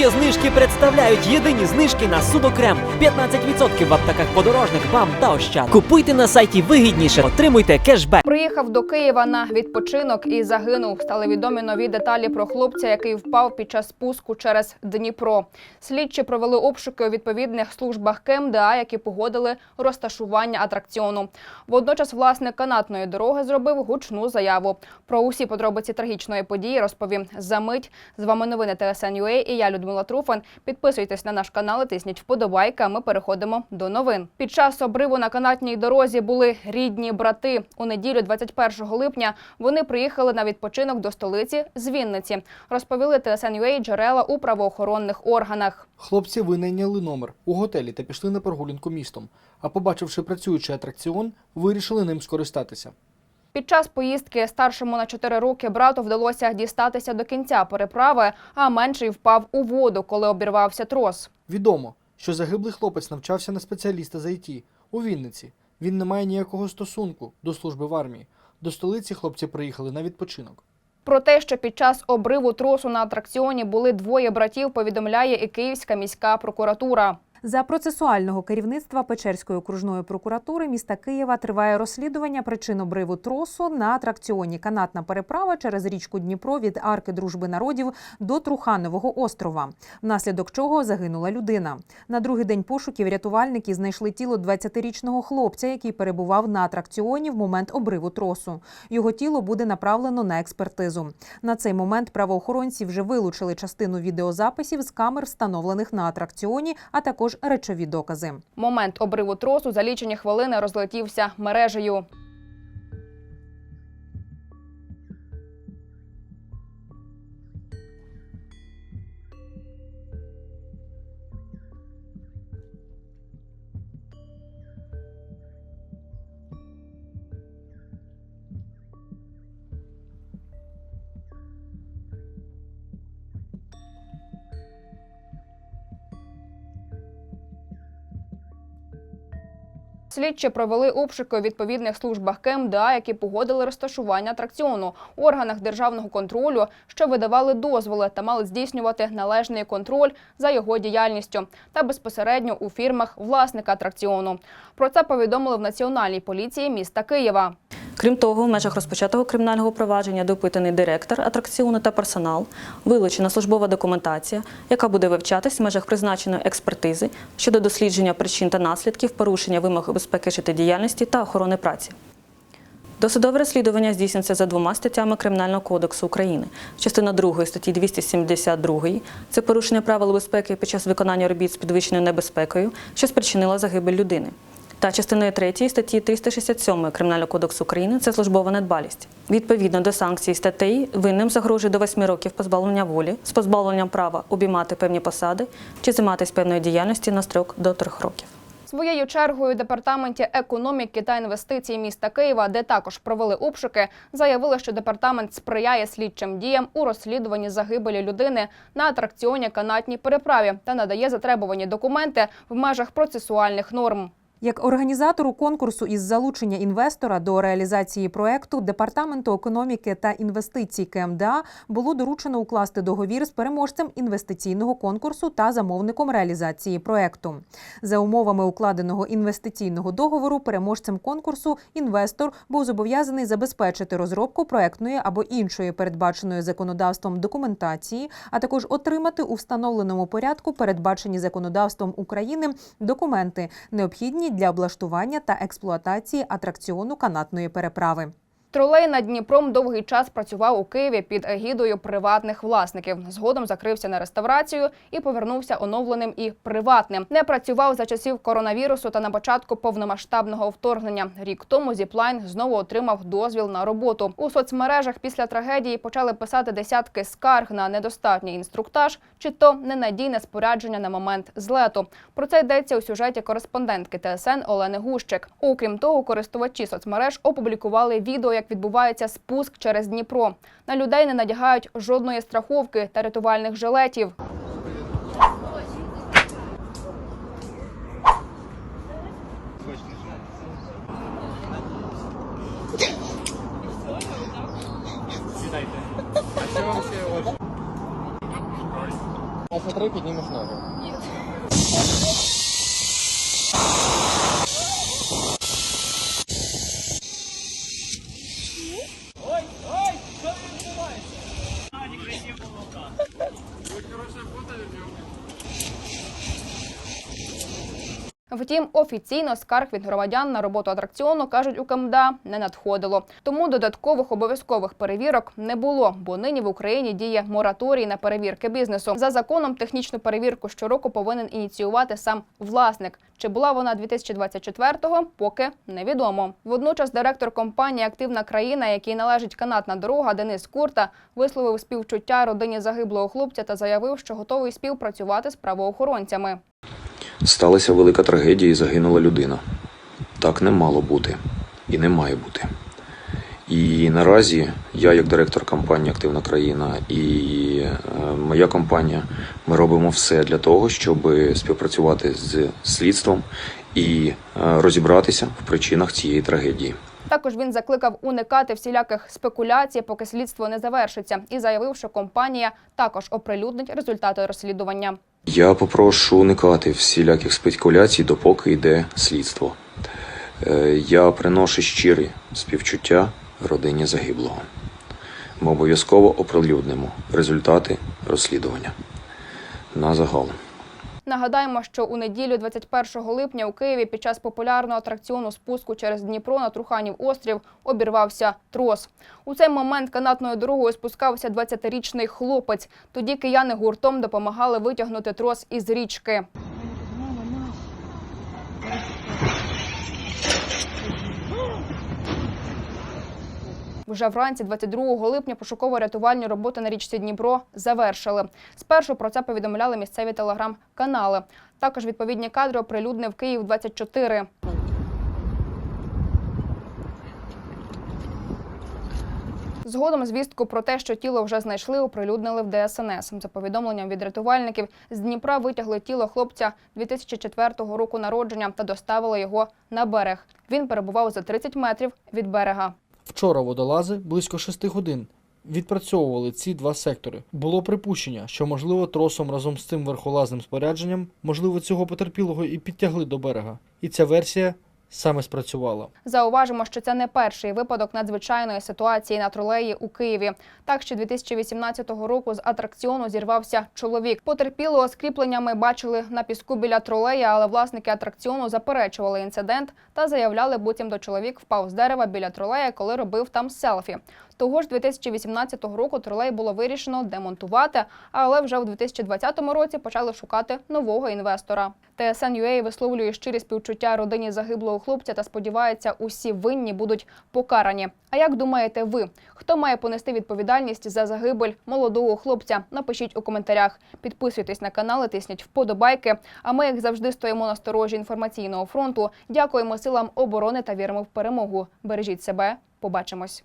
Є знижки представляють єдині знижки на судокрем. 15% в аптеках подорожник, бам та ощад. Купуйте на сайті вигідніше, отримуйте кешбек. Приїхав до Києва на відпочинок і загинув. Стали відомі нові деталі про хлопця, який впав під час спуску через Дніпро. Слідчі провели обшуки у відповідних службах КМДА, які погодили розташування атракціону. Водночас власник канатної дороги зробив гучну заяву. Про усі подробиці трагічної події розповім за мить. З вами новини ТСН.UA і я Людмила Труфан. Підписуйтесь на наш канал, і тисніть вподобайка. Ми переходимо до новин. Під час обриву на канатній дорозі були рідні брати. У неділю, 21 липня, вони приїхали на відпочинок до столиці з Вінниці. Розповіли ТСН.UA джерела у правоохоронних органах. Хлопці винайняли номер у готелі та пішли на прогулянку містом. А побачивши працюючий атракціон, вирішили ним скористатися. Під час поїздки старшому на 4 роки брату вдалося дістатися до кінця переправи, а менший впав у воду, коли обірвався трос. Відомо, що загиблий хлопець навчався на спеціаліста з ІТ у Вінниці. Він не має ніякого стосунку до служби в армії. До столиці хлопці приїхали на відпочинок. Про те, що під час обриву тросу на атракціоні були двоє братів, повідомляє і Київська міська прокуратура. За процесуального керівництва Печерської окружної прокуратури міста Києва триває розслідування причин обриву тросу на атракціоні канатна переправа через річку Дніпро від арки дружби народів до Труханового острова, внаслідок чого загинула людина. На другий день пошуків рятувальники знайшли тіло 20-річного хлопця, який перебував на атракціоні в момент обриву тросу. Його тіло буде направлено на експертизу. На цей момент правоохоронці вже вилучили частину відеозаписів з камер, встановлених на атракціоні, а також речові докази. Момент обриву тросу за лічені хвилини розлетівся мережею. Слідчі провели обшуки у відповідних службах КМДА, які погодили розташування атракціону, органах державного контролю, що видавали дозволи та мали здійснювати належний контроль за його діяльністю та безпосередньо у фірмах власника атракціону. Про це повідомили в Національній поліції міста Києва. Крім того, в межах розпочатого кримінального провадження допитаний директор атракціону та персонал, вилучена службова документація, яка буде вивчатись в межах призначеної експертизи щодо дослідження причин та наслідків порушення вимог безпеки життєдіяльності та охорони праці. Досудове розслідування здійснюється за двома статтями Кримінального кодексу України. Частина 2 статті 272 – це порушення правил безпеки під час виконання робіт з підвищеною небезпекою, що спричинила загибель людини. Та частиною 3 статті 367 Кримінального кодексу України це службова недбалість. Відповідно до санкцій статей, винним загрожує до 8 років позбавлення волі з позбавленням права обіймати певні посади чи займатися певною діяльністю на строк до 3 років. Своєю чергою департаменті економіки та інвестицій міста Києва, де також провели обшуки, заявили, що департамент сприяє слідчим діям у розслідуванні загибелі людини на атракціоні канатній переправі та надає затребувані документи в межах процесуальних норм. Як організатору конкурсу із залучення інвестора до реалізації проекту департаменту економіки та інвестицій КМДА було доручено укласти договір з переможцем інвестиційного конкурсу та замовником реалізації проекту. За умовами укладеного інвестиційного договору, переможцем конкурсу інвестор був зобов'язаний забезпечити розробку проектної або іншої передбаченої законодавством документації, а також отримати у встановленому порядку передбачені законодавством України документи, необхідні для облаштування та експлуатації атракціону канатної переправи. Тролей над Дніпром довгий час працював у Києві під егідою приватних власників. Згодом закрився на реставрацію і повернувся оновленим і приватним. Не працював за часів коронавірусу та на початку повномасштабного вторгнення. Рік тому Зіплайн знову отримав дозвіл на роботу. У соцмережах після трагедії почали писати десятки скарг на недостатній інструктаж чи то ненадійне спорядження на момент злету. Про це йдеться у сюжеті кореспондентки ТСН Олени Гущик. Окрім того, користувачі соцмереж опублікували відео, як відбувається спуск через Дніпро. На людей не надягають жодної страховки та рятувальних жилетів. На три піднімеш ноги. Втім, офіційно скарг від громадян на роботу атракціону кажуть у КМДА не надходило. Тому додаткових обов'язкових перевірок не було, бо нині в Україні діє мораторій на перевірки бізнесу. За законом технічну перевірку щороку повинен ініціювати сам власник. Чи була вона 2024-го, поки невідомо. Водночас директор компанії Активна країна, якій належить канатна дорога Денис Курта, висловив співчуття родині загиблого хлопця та заявив, що готовий співпрацювати з правоохоронцями. Сталася велика трагедія і загинула людина. Так не мало бути і не має бути. І наразі я, як директор компанії Активна країна і е, моя компанія, ми робимо все для того, щоб співпрацювати з слідством і е, розібратися в причинах цієї трагедії. Також він закликав уникати всіляких спекуляцій, поки слідство не завершиться, і заявив, що компанія також оприлюднить результати розслідування. Я попрошу уникати всіляких спекуляцій, допоки йде слідство. Е, Я приношу щирі співчуття родині загиблого. Ми обов'язково оприлюднимо результати розслідування на загал. Нагадаємо, що у неділю, 21 липня, у Києві під час популярного атракціону спуску через Дніпро на Труханів острів обірвався трос. У цей момент канатною дорогою спускався 20-річний хлопець. Тоді кияни гуртом допомагали витягнути трос із річки. Вже вранці 22 липня пошуково-рятувальні роботи на річці Дніпро завершили. Спершу про це повідомляли місцеві телеграм-канали. Також відповідні кадри оприлюднив Київ 24 Згодом звістку про те, що тіло вже знайшли, оприлюднили в ДСНС. За повідомленням від рятувальників, з Дніпра витягли тіло хлопця 2004 року народження та доставили його на берег. Він перебував за 30 метрів від берега. Вчора водолази близько шести годин відпрацьовували ці два сектори. Було припущення, що можливо тросом разом з цим верхолазним спорядженням, можливо, цього потерпілого і підтягли до берега. І ця версія саме спрацювала. Зауважимо, що це не перший випадок надзвичайної ситуації на тролеї у Києві. Так ще 2018 року з атракціону зірвався чоловік. Потерпілого з кріпленнями бачили на піску біля тролея, але власники атракціону заперечували інцидент та заявляли, буцім до чоловік впав з дерева біля тролея, коли робив там селфі. Того ж 2018 року тролей було вирішено демонтувати, але вже у 2020 році почали шукати нового інвестора. ТСН.UA висловлює щирі співчуття родині загиблого хлопця та сподівається, усі винні будуть покарані. А як думаєте ви, хто має понести відповідальність за загибель молодого хлопця? Напишіть у коментарях. Підписуйтесь на канал, і тисніть вподобайки. А ми, як завжди, стоїмо на сторожі інформаційного фронту. Дякуємо силам оборони та віримо в перемогу. Бережіть себе. Побачимось.